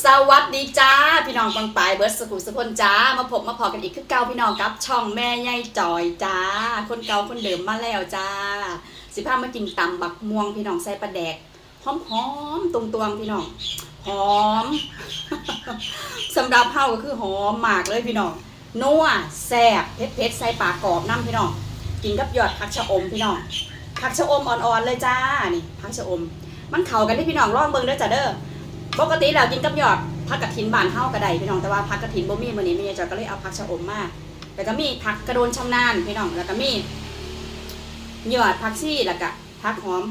สวัสดีจ้า พี่น้องปังปายเบิร์ดสกุลสกุลจ้า มาพบมาพอกันอีกคือเก่าพี่น้องกับช่องแม่ใหญ่จอยจ้า คนเก่าคนเดิมมาแล้วจ้า สิพามากินตำบักม่วงพี่น้องใส่ปลาแดกหอมหอมๆตรงตวงๆพี่น้องหอมสำหรับเฮาก็คือหอมมากเลยพี่น้องนัวแซ่บเผ็ดเผ็ดๆใส่ปลากรอบน้ำพี่น้องกินกับยอดผักชะอมพี่น้องผักชะอมอ่อนๆเลยจ้านี่ผักชะอม มันเข้ากันที่พี่น้องลองเบิ่งเด้อจ้าเด้อ ปกติแล้วกินกับหยอดผักกระถินบานเฮากระไดพี่น้องแต่ว่าผักกระถินบ่มีมื้อนี้แม่ยายจอยก็เลยเอาผักชะอมมาแล้วก็มีผักกระโดนชำนาญพี่น้องแล้วก็มีหยอดผักชีแล้วก็ผักหอม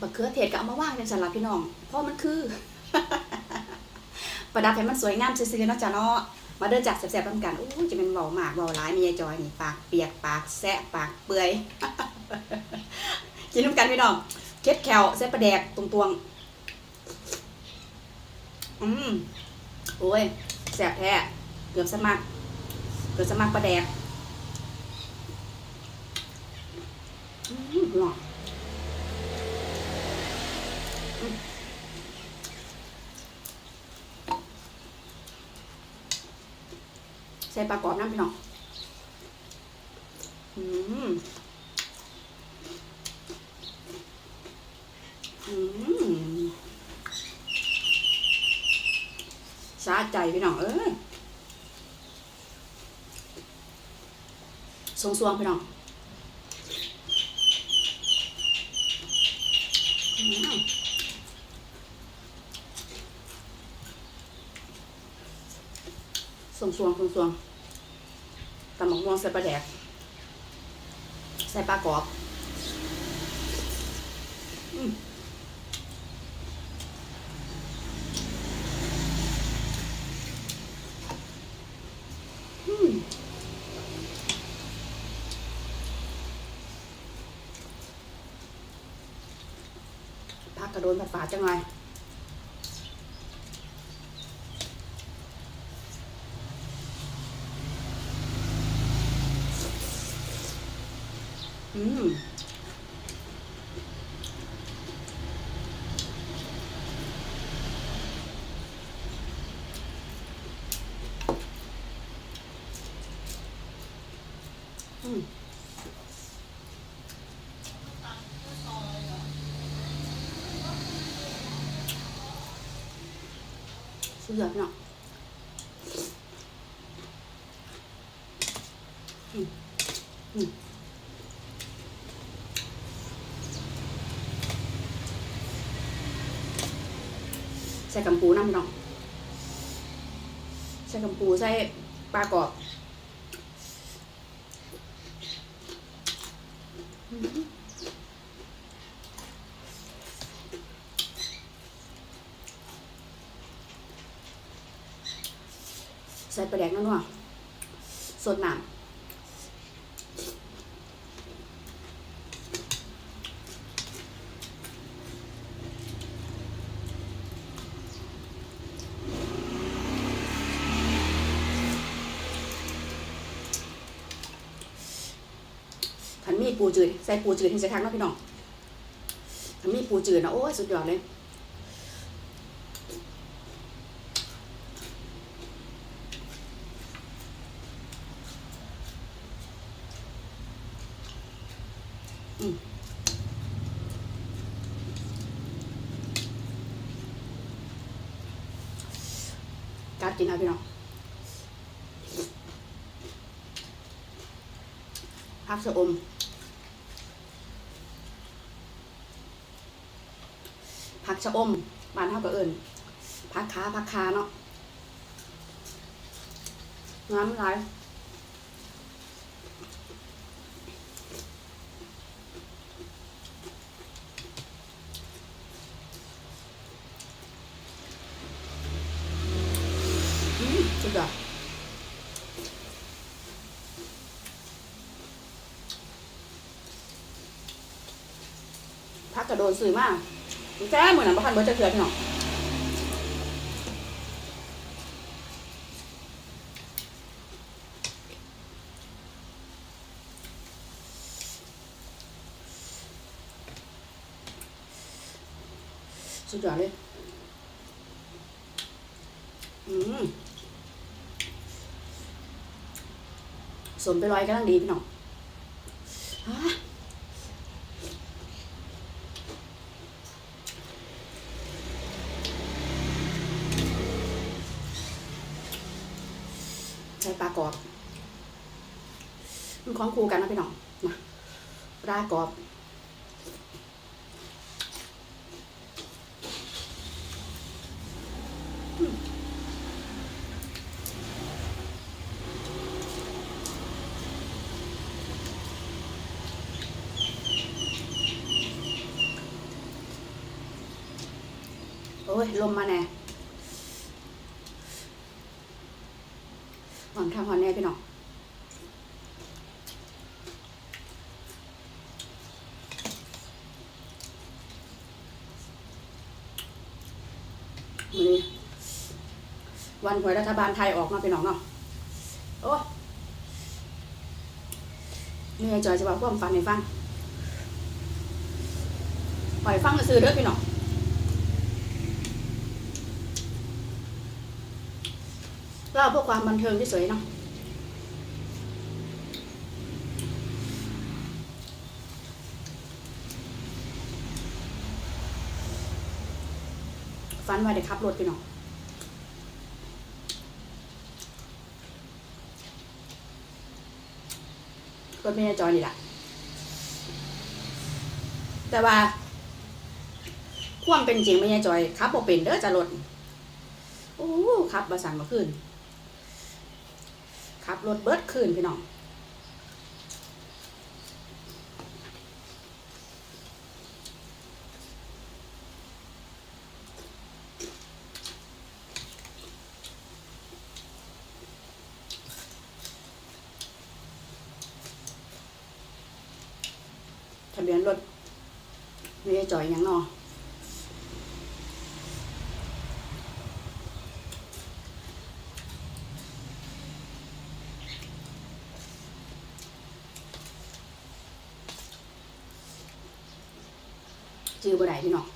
บักเขือเทศก็เอามาว่างจังซั่นล่ะพี่น้องเพราะมันคือ ประดับให้มันสวยงามซื่อๆเนาะจ้ะเนาะมาเดินจากแซ่บๆนำกันอู้จะเป็นเว้ามากเว้าหลายม่ยายจอยนี่ปากเปียกปากแซะปากเปื่อยกินน้ำกันพี่น้องเค็ดแคลเส้นปลาแดกตรงๆ อืมโอ้ยแสบแท้ เกือบสมัคร เกือบสมัครประแดกหรออืมใส่ปลากรอบน้ำพี่น้องอืม อืม สา ใจพี่น้องเอ้ยสวงสวงๆพี่น้องสวงสวงสวงสวงตำหมกม่วงใส่ปลาแดก ใส่ปลากรอบอืม อืมพั กระโดนผัดฝาจังไงอืมอืม สุดยอดพี่น้องอืมอืมใส่กำปูน้ำพี่น้องใส่กำปูใส่ปลากรอบใส่ปลาแดกนั่นว่ะสดหน้ำขันมีปูจืดใส่ปูจืดที่ใส่ครั้งนะพี่น้องขันมีปูจืดนะโอ้ยสุดยอดเลย การกินเอาพี่น้องผักสะอมผักชะอมบ้านเท่ากับเอิญผักขาผักคาเนาะน้ำลายอืมสุดยอดพั กระโดนสื่อมากแจ้เหมือนน้ำประคันเบิร์จะเถื่อนพี่น้องสุดยอดเลย อืมสมไปลอยกำลังดีพี่น้องฮะ ใช้ปลากรอบมันของคู่กันนะพี่น้องนะปลากรอบโอ้ยลมมาแน่หอน ทางหอนแน่พี่น้องมื้อนี้วันหวยรัฐบาลไทยออกมาพี่น้องเนาะ โอ้แม่จอยจะบอกความฝันให้ฟังปล่อยฟังซื้อเด้อพี่น้อง เล่าเพื่อความบันเทิงที่สวยเนาะฟันไว้ได้ขับรถไปหน่อยรถไม่ได้จอยนี่แหละแต่ว่าความเป็นจริงไม่ใช่จอยขับบ่เป็นเด้อจะรถโอ้ขับมาสั่นมาขึ้น ขับรถเบิดคืนพี่น้องทะเบียนรถไม่ได้จอยยังเนอ จื้อบ่ได้พี่น้อง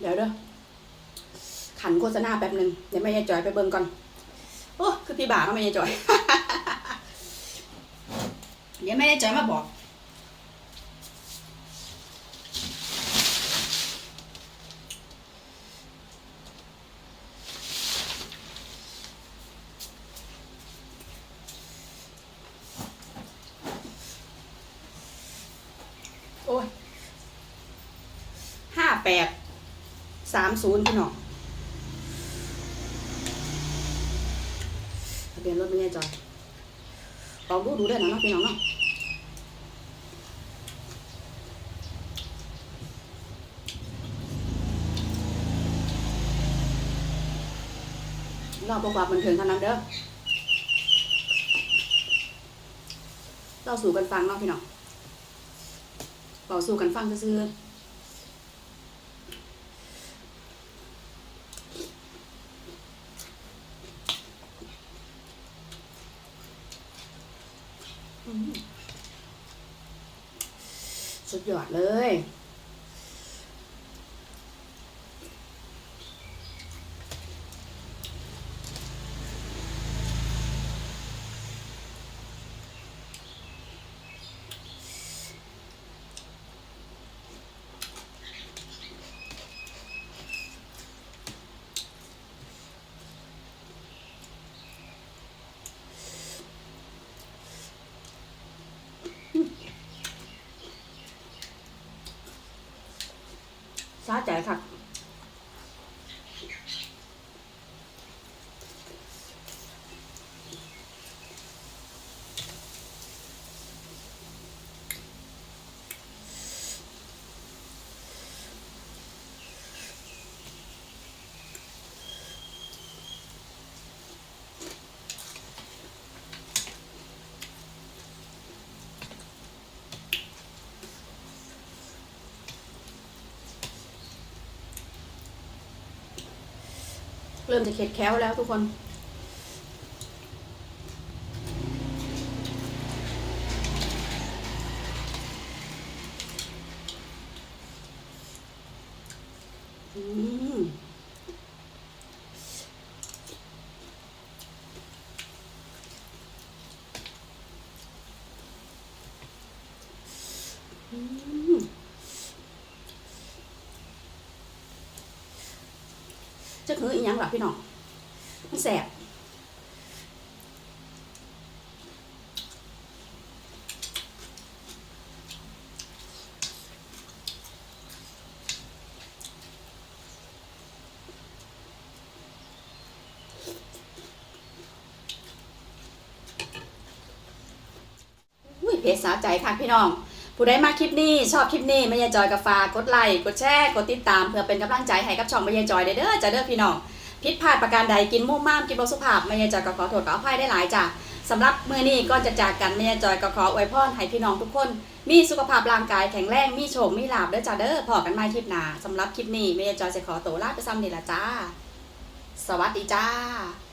เดี๋ยวเด้อขันโฆษณาแป๊บหนึ่งเดี๋ยวแม่ยายจอยไปเบิ่งก่อน โอ้ คือพี่บ่าเนาะแม่ยายจอย เดี๋ยวแม่ยายจอยมาบอก โอ้ยห้าแปดสามศูนย์พี่น้องทะเบียนรถไม่แน่จอยลองดูดูได้นะเนาะพี่น้องเนาะรอบประกอบบันเทิงเท่านั้นเด้อเราสู่กันฟังเนาะพี่น้อง เป่าสู่กันฟังซื่อสุดยอดเลย ช้าใจค่ะ เริ่มจะเข็ดแค้วแล้วทุกคน อ อืม จะคืออีหยังหรอพี่น้องมันแสบอุ้ยเพจสาใจค่ะพี่น้อง ผู้ใดมาคลิปนี้ชอบคลิปนี้ไม่ยายจอยกับฝากดไลค์กดแชร์กดติดตามเพื่อเป็นกำลังใจให้กับช่องไม่ยายจอยเด้อจ้าเด้อพี่น้องผิดพลาดประการใดกินมุ่มม่ามกินบสุภาพไม่ยายจอยก็ขอโทษขออภัยได้หลายจ้ะสำหรับเมื้อนี้ก็จะจากกันไม่ยายจอยก็ขออวยพรให้พี่น้องทุกคน มีสุขภาพร่างกายแข็งแรงมีโชคมีลาบเด้อจ้าเด้อพอกันม่คลิปหน้าสำหรับคลิปนี้ไม่ยายจอยจะขอตัวลาไปซ้ำนี่ละจ้า สวัสดีจ้า